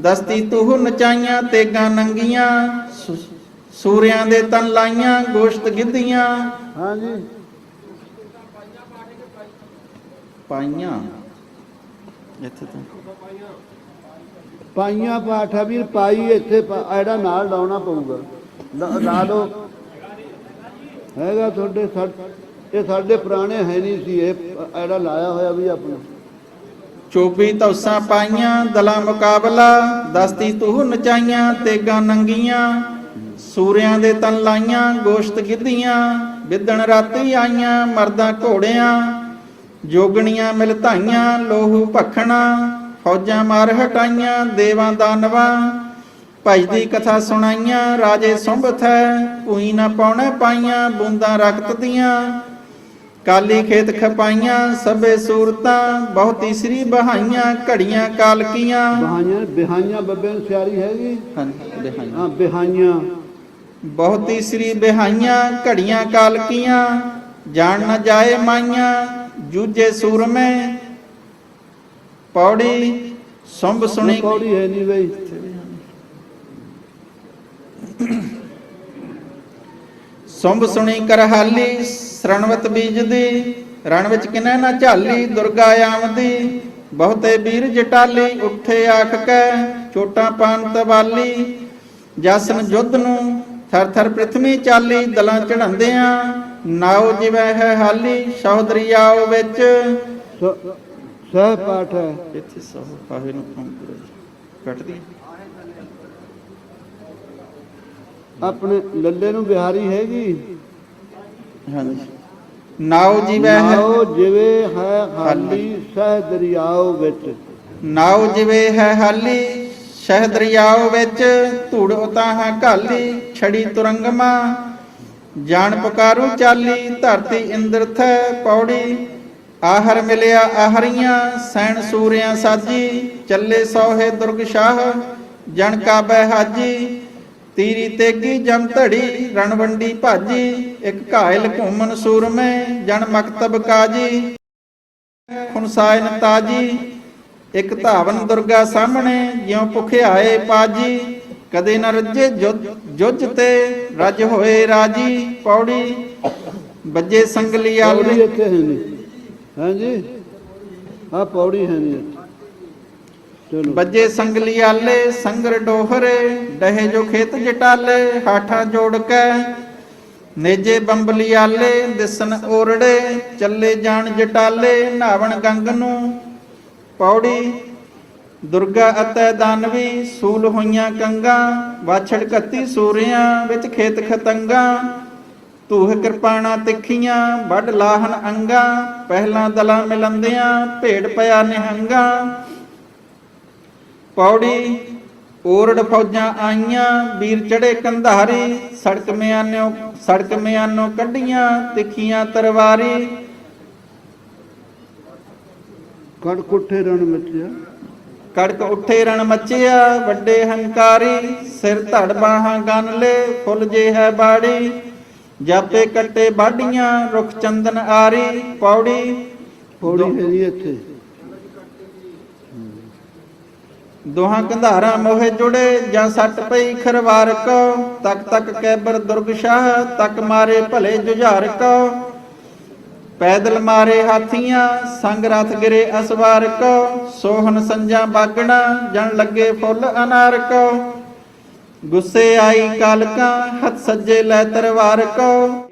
ਦਸਤੀ ਤੂਹ ਨਚਾਈਆਂ ਤੇਗਾਂ ਨੰਗੀਆਂ। ਸੂਰਿਆਂ ਦੇ ਤਨ ਲਾਈਆਂ ਗੋਸ਼ਤ ਗਿੱਧੀਆਂ। ਹਾਂਜੀ। ਪਾਈਆਂ। ਇੱਥੇ ਤਾਂ। ਪਾਈਆਂ ਪਾਠਾ ਵੀਰ ਪਾਈ ਇੱਥੇ ਐੜਾ ਨਾਲ ਲਾਉਣਾ ਪਊਗਾ। ਲਾ- ਲਾ ਲਓ। ਹੈਗਾ ਤੁਹਾਡੇ ਸਾ- ਇਹ ਸਾਡੇ ਪੁਰਾਣੇ ਹੈ ਨਹੀਂ ਸੀ ਇਹ ਐੜਾ ਲਾਇਆ ਹੋਇਆ ਵੀ ਆਪਣਾ। ਚੋਬੀ ਤੌਸਾਂ ਪਾਈਆਂ, ਦਲਾ ਮੁਕਾਬਲਾ, ਦਸਤੀ ਤੂਹ ਨਚਾਈਆਂ ਤੇਗਾਂ ਨੰਗੀਆਂ। ਸੂਰਿਆਂ ਦੇ ਤਨ ਲਾਈਆਂ, ਗੋਸ਼ਤ ਗਿੱਧੀਆਂ। ਵਿਦਣ ਰਾਤੀ ਆਈਆਂ, ਮਰਦਾਂ ਘੋੜਿਆਂ। ਜੋਗਣੀਆਂ ਮਿਲ ਧਾਈਆਂ, ਲੋਹੂ ਭਖਣਾ। ਫੌਜਾਂ ਮਾਰ ਹਟਾਈਆਂ, ਦੇਵਾਂ ਦਾਨਵਾਂ। ਭਜਦੀ ਕਥਾ ਸੁਣਾਈਆਂ, ਰਾਜੇ ਸੁੰਭਥੈ ਕੋਈ ਨਾ ਪਾਉਣਾ ਪਾਈਆਂ, ਬੂੰਦਾਂ ਰਕਤ ਦੀਆਂ। ਕਾਲੀ ਖੇਤ ਖਪਾਈਆਂ ਸਭੇ ਸੂਰਤਾਂ ਬਹੁਤੀ ਸ੍ਰੀ ਬਹਾਈਆਂ ਘੜੀਆਂ ਕਾਲਕੀਆਂ। ਬਹਾਈਆਂ ਬਿਹਾਈਆਂ ਬੱਬੇ ਨੂੰ ਸਿਆਰੀ ਹੈਗੀ ਹਾਂਜੀ ਬਿਹਾਈਆਂ। ਹਾਂ ਬਿਹਾਈਆਂ। ਬਹੁਤੀ ਸ੍ਰੀ ਬਿਹਾਈਆਂ ਘੜੀਆਂ ਕਾਲਕੀਆਂ ਜਾਣ ਨਾ ਜਾਏ ਮਾਈਆਂ ਜੂਝੇ ਸੂਰਮੇ। ਪੌੜੀ ਸੁੰਭ ਸੁਣੀ। ਪੌੜੀ ਹੈ ਨਹੀਂ ਬਈ। ਸੁੰਭ ਸੁਣੀ ਕਰਹਾਲੀ ਸਰਣਵਤ ਬੀਜਦੀ ਰਣ ਵਿੱਚ ਕਿਨੈ ਨਾ ਝਾਲੀ ਦੁਰਗਾ ਆਮਦੀ ਬਹੁਤੇ ਵੀਰ ਜਟਾਲੀ ਉੱਠੇ ਆਖ ਕੈ ਚੋਟਾਂ ਪਾਨ ਤਵਾਲੀ। ਜਸਨ ਜੁੱਧ ਨੂੰ ਥਰ ਥਰ ਪ੍ਰਿਥਵੀ ਚਾਲੀ ਦਲਾਂ ਚੜਾਉਂਦਿਆਂ ਨਾਉ ਜਿਵੈ ਹੈ ਹਾਲੀ। ਸਹੋਦਰੀਆਓ ਵਿੱਚ। ਸਹਿ ਪਾਠ ਹੈ। ਇੱਥੇ ਸਹੁ ਪਾਹੇ ਨੂੰ ਕੰਮ ਕਰੋ ਕੱਟਦੀ ਆਪਣੇ ਲੱਲੇ ਨੂੰ ਬਿਹਾਰੀ ਹੈਗੀ? ਹਾਂਜੀ। ਨਾਉ ਜਿਵੈ ਹੈ ਨਾਉ ਜਿਵੇਂ ਹੈ ਖਾਲੀ ਸਹਿ ਦਰਿਆਓ ਵਿੱਚ। ਨਾਉ ਜਿਵੇਂ ਹੈ ਹਾਲੀ ਸ਼ਹਿ ਦਰਿਆਓ ਵਿੱਚ। ਧੂੜ ਉਤਾਹਾਂ ਘਾਲੀ ਛੜੀ ਤੁਰੰਗਮਾ। ਜਾਣ ਪੁਕਾਰੂ ਚਾਲੀ ਧਰਤੀ ਇੰਦਰ ਥੈ ਪੌੜੀ। ਆਹਰ ਮਿਲਿਆ ਆਹਰੀਆਂ ਸੈਣ ਸੂਰਿਆਂ ਸਾਜੀ। ਚੱਲੇ ਸੋਹੇ ਦੁਰਗ ਸ਼ਾਹ ਜਣ ਕਾ ਬਹਿ ਹਾਜੀ। ਤੀਰੀ ਤੇਗੀ ਜਮ ਧੜੀ, ਰਣਵੰਡੀ ਭਾਜੀ, ਇੱਕ ਘਾਇਲ ਘੁੰਮਨ ਸੂਰਮੇ ਜਣ ਮਕਤਬ ਕਾਜੀ, ਖੁਨਸਾਇਨ ਤਾਜੀ, ਇੱਕ ਧਾਵਨ ਦੁਰਗਾ ਸਾਹਮਣੇ, ਜਿਉ ਭੁਖਿਆਏ ਪਾਜੀ, ਕਦੇ ਨ ਰੱਜੇ ਜੁੱਜ- ਤੇ, ਰਜ ਹੋਏ ਰਾਜੀ, ਪੌੜੀ, ਬੱਜੇ ਸੰਗਲੀ ਆਲੇ ਹਾਂਜੀ? ਆ ਪੌੜੀ ਹੈ ਨਹੀਂ ਬੱਜੇ ਸੰਗਲੀ ਆਲੇ, ਸੰਗਰ ਡੋਹਰੇ, ਡਹੇ ਜੋ ਖੇਤ ਜਟਾਲੇ, ਹਾਠਾਂ ਜੋੜ ਕੇ। ਨੇਜੇ ਬੰਬਲੀ ਆਲੇ, ਦਿਸਨ ਓਰੜੇ, ਚੱਲੇ ਜਾਣ ਜਟਾਲੇ, ਨਾਵਣ ਗੰਗ ਨੂੰ। ਪੌੜੀ, ਦੁਰਗਾ ਅਤੇ ਦਾਨਵੀ, ਸੂਲ ਹੋਈਆਂ ਕੰਗਾ, ਵਾਛੜ ਕੱਤੀ ਸੂਰਿਆਂ ਵਿੱਚ ਖੇਤ ਖਤੰਗਾ। ਧੂਹ ਕਿਰਪਾਣਾ ਤਿੱਖੀਆਂ ਵੱਡ ਲਾਹਨ ਅੰਗਾ, ਪਹਿਲਾਂ ਦਲਾਂ ਮਿਲੰਦਿਆਂ ਭੇੜ ਪਿਆ ਨਿਹੰਗਾ। ਪੌੜੀ ਓਰੜ ਫੌਜਾਂ ਆਈਆਂ ਵੀਰ ਚੜੇ ਕੰਧਾਰੀ ਸੜਕ ਮਿਆਨਿਓ ਸੜਕ ਮਿਆਨੋ ਕੱਢੀਆਂ ਤਿੱਖੀਆਂ ਤਰਵਾਰੀ। ਕੜ ਕੁੱਠੇ ਰਣ ਮੱਚਿਆ। ਕੜਕ ਉੱਠੇ ਰਣ ਮੱਚਿਆ ਵੱਡੇ ਹੰਕਾਰੀ ਸਿਰ ਧੜ ਬਾਹਾਂ ਗਨ ਲੈ ਫੁੱਲ ਜੇ ਹੈ ਬਾੜੀ। ਜਾਪੇ ਕੱਟੇ ਬਾਡੀਆਂ ਰੁਖ ਚੰਦਨ ਆਰੀ ਪੌੜੀ। ਪੌੜੀ ਹੈ ਨਹੀਂ ਇੱਥੇ। ਦੋਹਾਂ ਕੰਧਾਰਾਂ ਮੋਹੇ ਜੁੜੇ, ਜਾਂ ਸੱਟ ਪਈ ਖਰਵਾਰ ਕੋ। ਤਕ ਤਕ ਕੈਬਰ ਦੁਰਗ ਸ਼ਾਹ, ਤਕ ਮਾਰੇ ਭਲੇ ਜੁਝਾਰ ਕੋ। ਪੈਦਲ ਮਾਰੇ ਹਾਥੀਆਂ, ਸੰਗ ਰਥ ਗਿਰੇ ਅਸਵਾਰ ਕੋ। ਸੋਹਣ ਸੰਜਾ ਬਾਗਣਾ, ਜਣ ਲੱਗੇ ਫੁੱਲ ਅਨਾਰ ਕੋ। ਗੁੱਸੇ ਆਈ ਕਾਲਕਾ, ਹੱਥ ਸੱਜੇ ਲੈ ਤਰਵਾਰ ਕੋ।